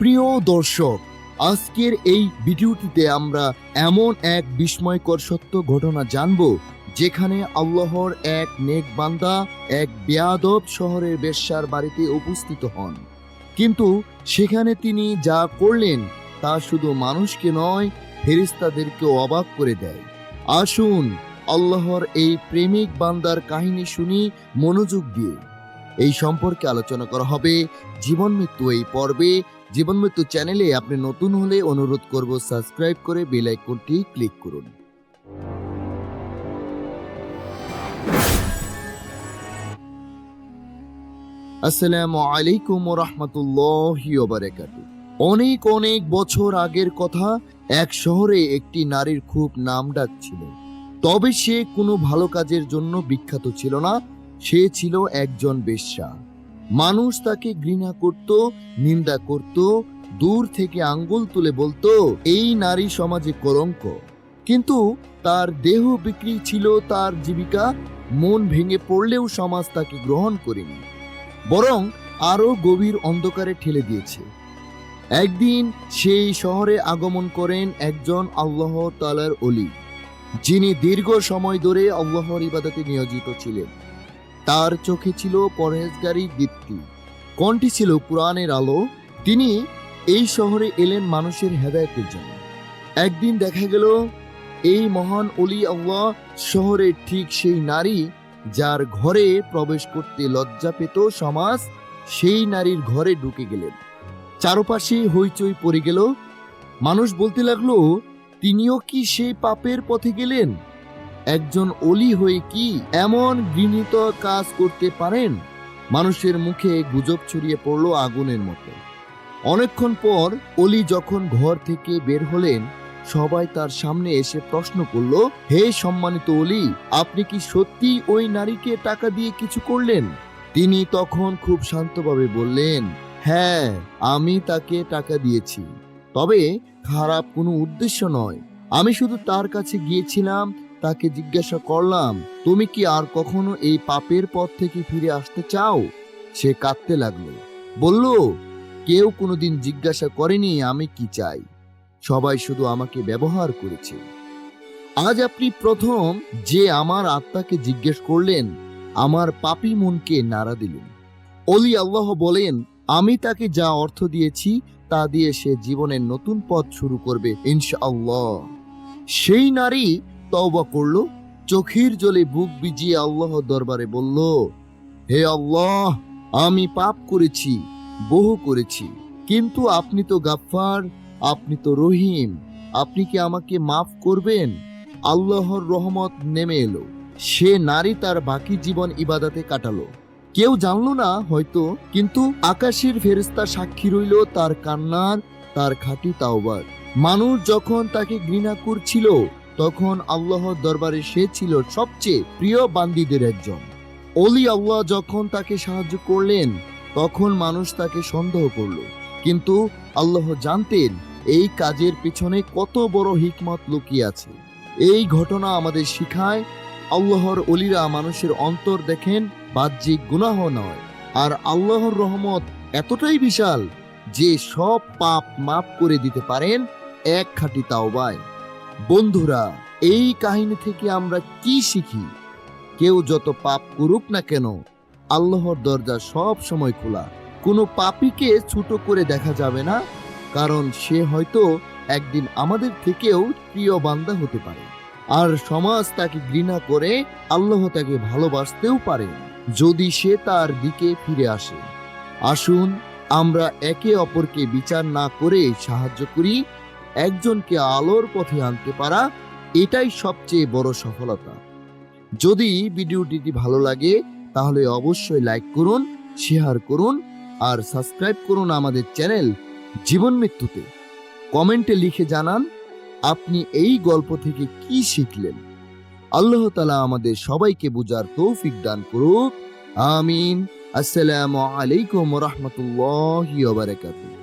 প্রিয় দর্শক, আজকের এই ভিডিওটিতে আমরা এমন এক বিস্ময়কর সত্য ঘটনা জানব, যেখানে আল্লাহর এক নেক বান্দা এক বেয়াদব শহরের বেশ্যার বাড়িতে উপস্থিত হন। কিন্তু সেখানে তিনি যা করলেন, তা শুধু মানুষকে নয় ফেরিস্তাদেরকেও অবাক করে দেয়। আসুন আল্লাহর এই প্রেমিক বান্দার কাহিনী শুনি, মনোযোগ দিয়ে। এই সম্পর্কে আলোচনা করা হবে জীবন মৃত্যু এই পর্বে জীবন মৃত্যু চ্যানেলে আপনি নতুন হলে অনুরোধ করব সাবস্ক্রাইব করে বেল আইকনটি ক্লিক করুন। আসসালামু আলাইকুম রহমতুল্লাহি বারাকাতু অনেক অনেক বছর আগের কথা, এক শহরে একটি নারীর খুব নাম ডাক ছিল। তবে সে কোনো ভালো কাজের জন্য বিখ্যাত ছিল না, সে ছিল একজন বেশ্যা। মানুষ তাকে ঘৃণা করত, নিন্দা করত, দূর থেকে আঙ্গুল তুলে বলতো, এই নারী সমাজে কলঙ্ক। কিন্তু তার দেহ বিক্রি ছিল তার জীবিকা, মন ভেঙে পড়লেও সমাজ তাকে গ্রহণ করেনি, বরং আরও গভীর অন্ধকারে ঠেলে দিয়েছে। একদিন সেই শহরে আগমন করেন একজন আল্লাহ তালার অলি যিনি দীর্ঘ সময় ধরে আল্লাহর ইবাদতে নিয়োজিত ছিলেন। তার চোখে ছিল পরহেজগারি দীপ্তি কণ্ঠে ছিল কোরআনের আলো। তিনি এই শহরে এলেন মানুষের হেদায়তের জন্য। একদিন দেখা গেল, এই মহান অলি আল্লাহ শহরের ঠিক সেই নারী যার ঘরে প্রবেশ করতে লজ্জা পেত সমাজ, সেই নারীর ঘরে ঢুকে গেলেন। চারপাশে হইচই পড়ে গেল। মানুষ বলতে লাগল, তিনিও কি সেই পাপের পথে গেলেন? একজন অলি হয়ে কি এমন ঘৃণিত কাজ করতে পারেন? মানুষের মুখে গুজব ছড়িয়ে পড়ল আগুনের মতো। অনেকক্ষণ পর অলি যখন ঘর থেকে বের হলেন, সবাই তার সামনে এসে প্রশ্ন করল, হে সম্মানিত অলি, আপনি কি সত্যি ওই নারীকে টাকা দিয়ে কিছু করলেন? তিনি তখন খুব শান্তভাবে বললেন হ্যাঁ আমি তাকে টাকা দিয়েছি। তবে খারাপ কোনো উদ্দেশ্য নয়। আমি শুধু তার কাছে গিয়েছিলাম তাকে জিজ্ঞাসা করলাম, তুমি কি আর কখনো এই পাপের পথ থেকে ফিরে আসতে চাও? সে কাঁদতে লাগল। বলল, কেউ কোনোদিন জিজ্ঞাসা করেনি আমি কি চাই। সবাই শুধু আমাকে ব্যবহার করেছে। আজ আপনি প্রথম যে আমার আত্মাকে জিজ্ঞেস করলেন, আমার পাপি মনকে নাড়া দিলেন। অলি আল্লাহ বলেন, আমি তাকে যা অর্থ দিয়েছি, তা দিয়ে সে জীবনের নতুন পথ শুরু করবে ইনশাআল্লাহ। সেই নারী তওবা করল, চোখের জলে বুক বিজিয়ে আল্লাহ দরবারে বলল, হে আল্লাহ, আমি পাপ করেছি, বহু করেছি, কিন্তু আপনি তো গাফফার, আপনি তো রহিম, আপনি কি আমাকে মাফ করবেন? আল্লাহর রহমত নেমে এলো, সে নারী তার বাকি জীবন ইবাদাতে কাটালো। কেউ জানলো না হয়তো, কিন্তু আকাশের ফেরেস্তা সাক্ষী রইল তার কান্নার, তার খাঁটি তাওবার। মানুষ যখন তাকে ঘৃণা করছিল তখন আল্লাহর দরবারে সে ছিল সবচেয়ে প্রিয় বান্দিদের একজন। অলি আল্লাহ যখন তাকে সাহায্য করলেন, তখন মানুষ তাকে সন্দেহ করল। কিন্তু আল্লাহ জানতেন, এই কাজের পিছনে কত বড় হিকমত লুকিয়ে আছে। এই ঘটনা আমাদের শিখায়, আল্লাহর অলিরা মানুষের অন্তর দেখেন বাহ্যিক গুনাহ নয়। আর আল্লাহর রহমত এতটাই বিশাল যে সব পাপ মাফ করে দিতে পারেন এক খাঁটি তাওবায়। বন্ধুরা, এই কাহিনী থেকে আমরা কি শিখি? কেউ যত পাপ করুক না কেন, আল্লাহর দরজা সব সময় খোলা। কোনো পাপীকে ছোট করে দেখা যাবে না, কারণ সে হয়তো একদিন আমাদের থেকেও প্রিয় বান্দা হতে পারে। আর সমাজ তাকে ঘৃণা করে, আল্লাহ তাকে ভালোবাসতেও পারে। যদি সে তার দিকে ফিরে আসে। আসুন, আমরা একে অপরকে বিচার না করে সাহায্য করি একজনকে আলোর পথে আনতে পারা, এটাই সবচেয়ে বড় সফলতা। যদি ভিডিওটি ভালো লাগে, তাহলে অবশ্যই লাইক করুন, শেয়ার করুন, আর সাবস্ক্রাইব করুন আমাদের চ্যানেল জীবন মৃত্যুতে। কমেন্টে লিখে জানান, আপনি এই গল্প থেকে কি শিখলেন? আল্লাহ তালা আমাদের সবাইকে বুঝার তৌফিক দান করুক। আমিন। আসসালামু আলাইকুম রহমতুল্লাহ বারাকাতুহ।